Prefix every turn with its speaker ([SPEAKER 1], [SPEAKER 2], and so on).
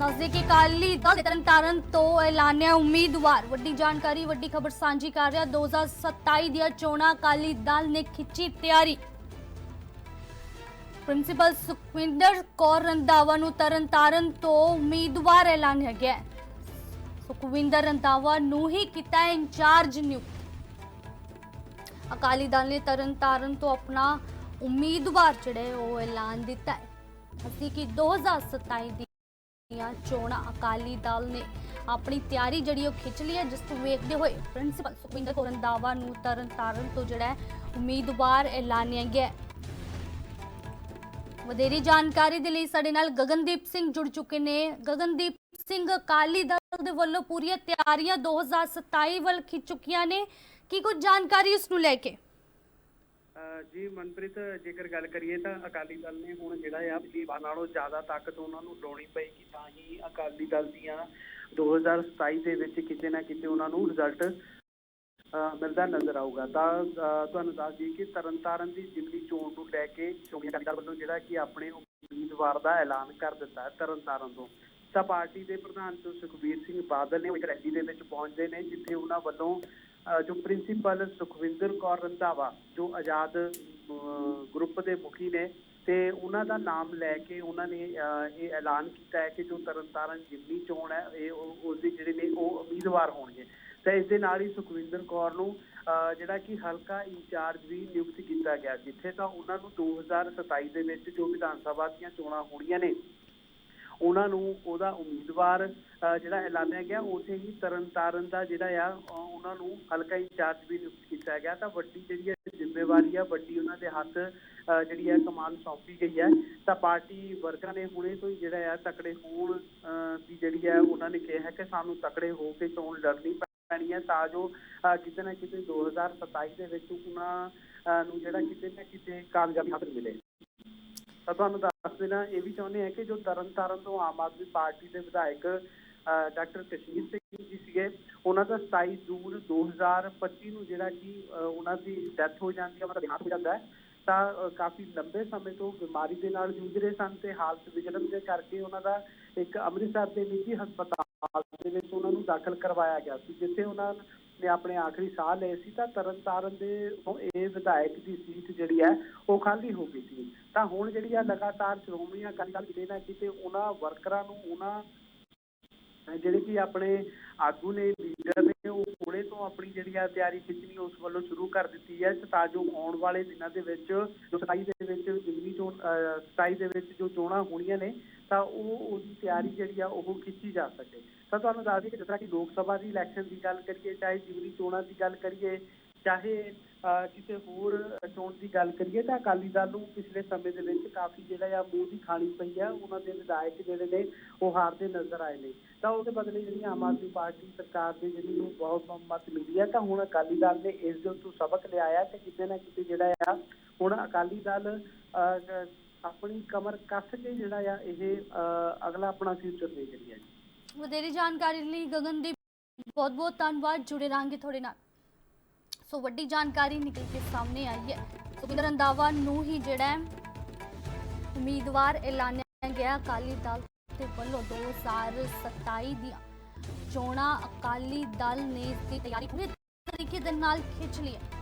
[SPEAKER 1] ਨਜ਼ਦੀਕੀ ਅਕਾਲੀ ਦਲ ਦੇ ਤਰਨਤਾਰਨ ਤੋਂ ਐਲਾਨਿਆ ਉਮੀਦਵਾਰ। ਵੱਡੀ ਜਾਣਕਾਰੀ, ਵੱਡੀ ਖਬਰ ਸਾਂਝੀ ਕਰ ਰਿਹਾ। 2027 ਦੀਆਂ ਚੋਣਾਂ ਅਕਾਲੀ ਦਲ ਨੇ ਖਿੱਚੀ ਤਿਆਰੀ। ਪ੍ਰਿੰਸੀਪਲ ਸੁਖਵਿੰਦਰ ਕੌਰ ਰੰਧਾਵਾ ਨੂੰ ਤਰਨਤਾਰਨ ਤੋਂ ਉਮੀਦਵਾਰ ਐਲਾਨਿਆ ਗਿਆ ਸੁਖਵਿੰਦਰ ਰੰਧਾਵਾ ਨੂੰ ਹੀ ਕੀਤਾ ਇੰਚਾਰਜ ਨਿਯੁਕਤ। ਅਕਾਲੀ ਦਲ ਨੇ ਤਰਨਤਾਰਨ ਤੋਂ ਆਪਣਾ ਉਮੀਦਵਾਰ ਜਿਹੜਾ ਉਹ ਐਲਾਨ ਦਿੱਤਾ ਹੈ। ਅਸੀਂ ਕਿ 2027 ਦੀਆਂ ਚੋਣਾਂ। ਅਕਾਲੀ ਦਲ ਨੇ ਆਪਣੀ ਤਿਆਰੀ ਜਿਹੜੀ ਉਹ ਖਿੱਚ ਲਈ ਹੈ, ਜਿਸ ਨੂੰ ਵੇਖਦੇ ਹੋਏ ਪ੍ਰਿੰਸੀਪਲ ਸੁਖਵਿੰਦਰ ਕੌਰ ਰੰਧਾਵਾ ਨੂੰ ਤਰਨਤਾਰਨ ਤੋਂ ਜਿਹੜਾ ਉਮੀਦਵਾਰ ਐਲਾਨਿਆ ਗਿਆ ਹੈ। ਵਧੇਰੀ ਜਾਣਕਾਰੀ ਦੇ ਲਈ ਸਾਡੇ ਨਾਲ ਗਗਨਦੀਪ ਸਿੰਘ ਜੁੜ ਚੁੱਕੇ ਨੇ। ਗਗਨਦੀਪ ਸਿੰਘ, ਅਕਾਲੀ ਦਲ ਦੇ ਵੱਲੋਂ ਪੂਰੀਆਂ ਤਿਆਰੀਆਂ 2027 ਵੱਲ ਖਿੱਚ ਚੁੱਕੀਆਂ ਨੇ। ਕੀ ਕੁਝ ਜਾਣਕਾਰੀ ਉਸ ਨੂੰ ਲੈ ਕੇ?
[SPEAKER 2] ਜੀ, ਮਨਪ੍ਰੀਤ, ਜੇਕਰ ਗੱਲ ਕਰੀਏ ਤਾਂ ਅਕਾਲੀ ਦਲ ਨੇ ਹੁਣ ਜਿਹੜਾ ਆ ਪਿਛਲੀ ਨਾਲੋਂ ਜ਼ਿਆਦਾ ਤਾਕਤ ਉਹਨਾਂ ਨੂੰ ਲਾਉਣੀ ਪਏਗੀ ਤਾਂ ਹੀ ਅਕਾਲੀ ਦਲ ਦੀਆਂ 2027 ਦੇ ਵਿੱਚ ਕਿਤੇ ਨਾ ਕਿਤੇ ਉਹਨਾਂ ਨੂੰ ਰਿਜ਼ਲਟ ਮਿਲਦਾ ਨਜ਼ਰ ਆਊਗਾ। ਤਾਂ ਤੁਹਾਨੂੰ ਦੱਸ ਦਈਏ ਕਿ ਤਰਨਤਾਰਨ ਦੀ ਜ਼ਿਮਨੀ ਚੋਣ ਨੂੰ ਲੈ ਕੇ ਸ਼੍ਰੋਮਣੀ ਅਕਾਲੀ ਦਲ ਵੱਲੋਂ ਜਿਹੜਾ ਕਿ ਆਪਣੇ ਉਮੀਦਵਾਰ ਦਾ ਐਲਾਨ ਕਰ ਦਿੱਤਾ ਹੈ ਤਰਨਤਾਰਨ ਤੋਂ। ਤਾਂ ਪਾਰਟੀ ਦੇ ਪ੍ਰਧਾਨ ਜੋ ਸੁਖਬੀਰ ਸਿੰਘ ਬਾਦਲ ਨੇ ਉਹ ਰੈਲੀ ਦੇ ਵਿੱਚ ਪਹੁੰਚਦੇ ਨੇ, ਜਿੱਥੇ ਉਹਨਾਂ ਵੱਲੋਂ ਜੋ ਪ੍ਰਿੰਸੀਪਲ ਸੁਖਵਿੰਦਰ ਕੌਰ ਰੰਧਾਵਾ, ਜੋ ਆਜ਼ਾਦ ਗਰੁੱਪ ਦੇ ਮੁਖੀ ਨੇ ਤੇ ਉਹਨਾਂ ਦਾ ਨਾਮ ਲੈ ਕੇ ਉਹਨਾਂ ਨੇ ਇਹ ਐਲਾਨ ਕੀਤਾ ਹੈ ਕਿ ਜੋ ਤਰਨਤਾਰਨ ਜਿਮਨੀ ਚੋਣ ਹੈ, ਇਹ ਉਹ- ਉਸ ਦੇ ਜਿਹੜੇ ਨੇ ਉਹ ਉਮੀਦਵਾਰ ਹੋਣਗੇ। ਤਾਂ ਇਸ ਦੇ ਨਾਲ ਹੀ ਸੁਖਵਿੰਦਰ ਕੌਰ ਨੂੰ ਜਿਹੜਾ ਕਿ ਹਲਕਾ ਇੰਚਾਰਜ ਵੀ ਨਿਯੁਕਤ ਕੀਤਾ ਗਿਆ, ਜਿੱਥੇ ਤਾਂ ਉਹਨਾਂ ਨੂੰ 2027 ਦੇ ਵਿੱਚ ਜੋ ਵਿਧਾਨ ਸਭਾ ਦੀਆਂ ਚੋਣਾਂ ਹੋਣੀਆਂ ਨੇ ਉਹਨਾਂ ਨੂੰ ਉਹਦਾ ਉਮੀਦਵਾਰ ਜਿਹੜਾ ਐਲਾਨਿਆ ਗਿਆ ਉਸੇ ਹੀ ਤਰਨਤਾਰਨ ਦਾ ਜਿਹੜਾ ਆ ਉਹਨਾਂ ਨੂੰ ਹਲਕਾ ਇੰਚਾਰਜ ਵੀ ਨਿਯੁਕਤ ਕੀਤਾ ਗਿਆ। ਤਾਂ ਵੱਡੀ ਜਿਹੜੀ ਹੈ ਜ਼ਿੰਮੇਵਾਰੀ ਆ, ਵੱਡੀ ਉਹਨਾਂ ਦੇ ਹੱਥ ਜਿਹੜੀ ਹੈ ਕਮਾਨ ਸੌਂਪੀ ਗਈ ਹੈ ਤਾਂ ਪਾਰਟੀ ਵਰਕਰਾਂ ਨੇ ਹੁਣੇ ਤੋਂ ਹੀ ਜਿਹੜਾ ਆ, ਤਕੜੇ ਹੋਣ, ਅਹ, ਦੀ ਜਿਹੜੀ ਹੈ ਉਹਨਾਂ ਨੇ ਕਿਹਾ ਹੈ ਕਿ ਸਾਨੂੰ ਤਕੜੇ ਹੋ ਕੇ ਚੋਣ ਲੜਨੀ ਪੈਣੀ ਹੈ ਤਾਂ ਜੋ ਕਿਤੇ ਨਾ ਕਿਤੇ 2027 ਦੇ ਵਿੱਚ ਉਹਨਾਂ, ਅਹ, ਨੂੰ ਜਿਹੜਾ ਕਿਤੇ ਨਾ ਕਿਤੇ ਕਾਮਯਾਬੀ ਹਾਸਲ ਮਿਲੇ। ਤਾਂ ਤੁਹਾਨੂੰ ਦੱਸ ਦੇਣਾ, ਇਹ ਵੀ ਚਾਹੁੰਦੇ ਹਾਂ ਕਿ ਜੋ ਤਰਨਤਾਰਨ ਤੋਂ ਆਮ ਆਦਮੀ ਪਾਰਟੀ ਦੇ ਵਿਧਾਇਕ ਡਾਕਟਰ ਕਸ਼ਮੀਰ ਸਿੰਘ ਜੀ ਸੀਗੇ, ਉਹਨਾਂ ਦਾ 27 ਜੂਨ 2025 ਨੂੰ ਜਿਹੜਾ ਕਿ ਉਹਨਾਂ ਦੀ ਡੈਥ ਹੋ ਜਾਂਦੀ ਹੈ ਉਹਨਾਂ ਦੇਹਾਂਤ ਹੋ ਜਾਂਦਾ ਹੈ, ਤਾਂ ਕਾਫੀ ਲੰਬੇ ਸਮੇਂ ਤੋਂ ਬਿਮਾਰੀ ਦੇ ਨਾਲ ਜੂਝ ਰਹੇ ਸਨ ਤੇ ਹਾਲਤ ਵਿਗੜਨ ਦੇ ਕਰਕੇ ਉਹਨਾਂ ਦਾ ਇੱਕ ਅੰਮ੍ਰਿਤਸਰ ਦੇ ਨਿੱਜੀ ਹਸਪਤਾਲ ਦੇ ਵਿੱਚ ਉਹਨਾਂ ਨੂੰ ਦਾਖਲ ਕਰਵਾਇਆ ਗਿਆ ਸੀ, ਜਿੱਥੇ ਉਹਨਾਂ ਨੇ ਆਪਣੇ ਆਖਰੀ ਸਾਹ ਲਏ ਸੀ ਤਾਂ ਤਰਨਤਾਰਨ ਦੇ ਇਹ ਵਿਧਾਇਕ ਦੀ ਸੀਟ ਜਿਹੜੀ ਹੈ ਉਹ ਖਾਲੀ ਹੋ ਗਈ ਸੀ। ਤਾਂ ਹੁਣ ਜਿਹੜੀ ਆ ਲਗਾਤਾਰ ਸ਼੍ਰੋਮਣੀ ਅਕਾਲੀ ਦਲ ਕਿਤੇ ਨਾ ਕਿਤੇ ਉਹਨਾਂ ਵਰਕਰਾਂ ਨੂੰ, ਉਹਨਾਂ ਅਹ ਜਿਹੜੇ ਕਿ ਆਪਣੇ ਆਗੂ ਨੇ, ਲੀਡਰ ਉਹ ਹੁਣੇ ਤੋਂ ਆਪਣੀ ਜਿਹੜੀ ਆ ਤਿਆਰੀ ਖਿੱਚਣੀ ਉਸ ਵੱਲੋਂ ਸ਼ੁਰੂ ਕਰ ਦਿੱਤੀ ਹੈ, ਤਾਂ ਜੋ ਆਉਣ ਵਾਲੇ ਦਿਨਾਂ ਦੇ ਵਿੱਚ, ਜੋ 27 ਦੇ ਵਿੱਚ ਜ਼ਿਮਨੀ ਚੋਣ ਅਹ 27 ਦੇ ਵਿੱਚ ਜੋ ਚੋਣਾਂ ਹੋਣੀਆਂ ਨੇ, ਤਾਂ ਉਹ ਉਹਦੀ ਤਿਆਰੀ ਜਿਹੜੀ ਆ ਉਹ ਖਿੱਚੀ ਜਾ ਸਕੇ। ਤਾਂ ਤੁਹਾਨੂੰ ਦੱਸ ਦਈਏ ਕਿ ਜਿਸ ਤਰ੍ਹਾਂ ਕਿ ਲੋਕ ਸਭਾ ਦੀ ਇਲੈਕਸ਼ਨ ਦੀ ਗੱਲ ਕਰੀਏ, ਚਾਹੇ ਜ਼ਿਮਨੀ ਚੋਣਾਂ ਦੀ ਗੱਲ ਕਰੀਏ ਚਾਹੇ ਕਿਸੇ ਹੋਰ ਚੋਣ ਦੀ ਗੱਲ ਕਰੀਏ ਤਾਂ ਅਕਾਲੀ ਦਲ ਨੂੰ ਪਿਛਲੇ ਸਮੇਂ ਦੇ ਵਿੱਚ ਕਾਫੀ ਜਿਹੜਾ ਆ ਮੂੰਹ ਦੀ ਖਾਣੀ ਪਈ ਆ, ਉਹਨਾਂ ਦੇ ਵਿਧਾਇਕ ਜਿਹੜੇ ਨੇ, ਉਹ ਹਾਰਦੇ ਨਜ਼ਰ ਆਏ ਨੇ। ਤਾਂ ਉਹਦੇ ਬਦਲੇ ਜਿਹੜੀ ਆਮ ਆਦਮੀ ਪਾਰਟੀ ਸਰਕਾਰ ਦੀ ਜਿਹੜੀ ਨੂੰ ਬਹੁਤ ਮਤ ਮਿਲੀ ਹੈ ਤਾਂ ਹੁਣ ਅਕਾਲੀ ਦਲ ਨੇ ਇਸ ਦੇ ਉੱਤੋਂ ਸਬਕ ਲਿਆਇਆ ਤੇ ਕਿਤੇ ਨਾ ਕਿਤੇ ਜਿਹੜਾ ਆ, ਹੁਣ ਅਕਾਲੀ ਦਲ ਆਪਣੀ ਕਮਰ ਕੱਸ ਕੇ ਜਿਹੜਾ ਆ, ਇਹ ਅਗਲਾ ਆਪਣਾ ਫਿਊਚਰ ਦੇਖ ਰਹੀ ਹੈ ਜੀ।
[SPEAKER 1] ਵਧੇਰੀ ਜਾਣਕਾਰੀ ਲਈ ਗਗਨਦੀਪ ਬਹੁਤ ਬਹੁਤ ਧੰਨਵਾਦ, ਜੁੜੇ ਰਹਾਂਗੇ ਤੁਹਾਡੇ ਨਾਲ। ਸੋ ਵੱਡੀ ਜਾਣਕਾਰੀ ਨਿਕਲ ਕੇ ਸਾਹਮਣੇ ਆਈ ਹੈ। ਸੁਖਿੰਦਰ ਰੰਧਾਵਾ ਨੂੰ ਹੀ ਜਿਹੜਾ ਉਮੀਦਵਾਰ ਐਲਾਨਿਆ ਗਿਆ ਅਕਾਲੀ ਦਲ ਦੇ ਵੱਲੋਂ 2027 ਦੀਆਂ ਚੋਣਾਂ ਅਕਾਲੀ ਦਲ ਨੇ ਇਸ ਦੀ ਤਿਆਰੀ ਪੂਰੇ ਤਰੀਕੇ ਦੇ ਨਾਲ ਖਿੱਚ ਲਈ ਹੈ।